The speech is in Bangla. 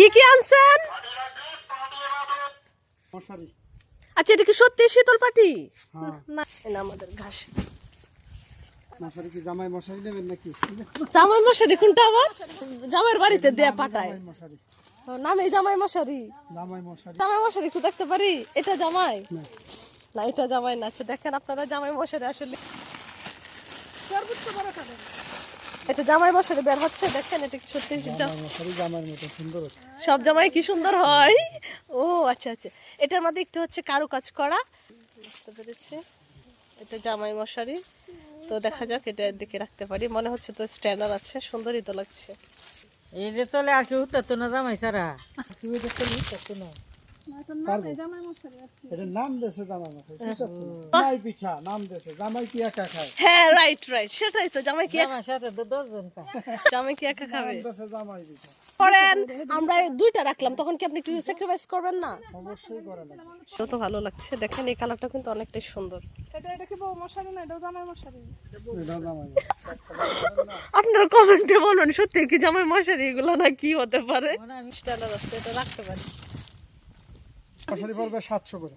কি কি আনছেন? আচ্ছা এটা কি সত্যি শীতল পাটি? হ্যাঁ। না আমাদের ঘাস। মশারি কি জামাই মশারি নেবেন নাকি? জামাই মশারি কোনটা আবার? জামাইয়ের বাড়িতে দেয়া মশারি। নামে জামাই মশারি। জামাই মশারি। জামাই মশারি একটু দেখতে পারি? এটা জামাই? না। না এটা জামাই না। আচ্ছা দেখেন আপনারা জামাই মশারি আসলে এটা জামাই মশারি বের হচ্ছে দেখেন এটা কি সত্যি জামাই মতো সুন্দর সব জামাই কি সুন্দর হয়? ও আচ্ছা আচ্ছা। এটার মধ্যে একটু হচ্ছে কারু কাজ করা। বুঝতে পেরেছি। এটা জামাই মশারি। তো দেখা যাক এটা দিকে রাখতে পারি। মনে হচ্ছে তো স্ট্যান্ডার আছে সুন্দরই তো লাগছে। এই যে তলে আর কেউ উঠতো না জামাই সারা। তলে উঠতো না। পারব? এটার নাম দেশে জামাই মশারি ঠিক আছে? জামাই পিঠা নাম দেশে জামাই কি একা খায়? হ্যাঁ রাইট রাইট সেটাই তো জামাই কি জামাই সাথে তো দশজন পা জামাই কি একা খাবে? নাম দেশে জামাই পিঠা। করেন আমরা দুইটা রাখলাম তখন কি আপনি একটু স্যাক্রিফাইস করবেন না? অবশ্যই করে তো ভালো লাগছে দেখেন এই কালারটা কিন্তু অনেকটাই সুন্দর। এটা জামাই মশারি। আপনারা কমেন্টে বলুন সত্যি কি জামাই মশারি এগুলো না কি হতে পারে? স্ট্যান্ডার্ড আছে এটা রাখতে পারি। মশারি পড়বে সাতশো করে।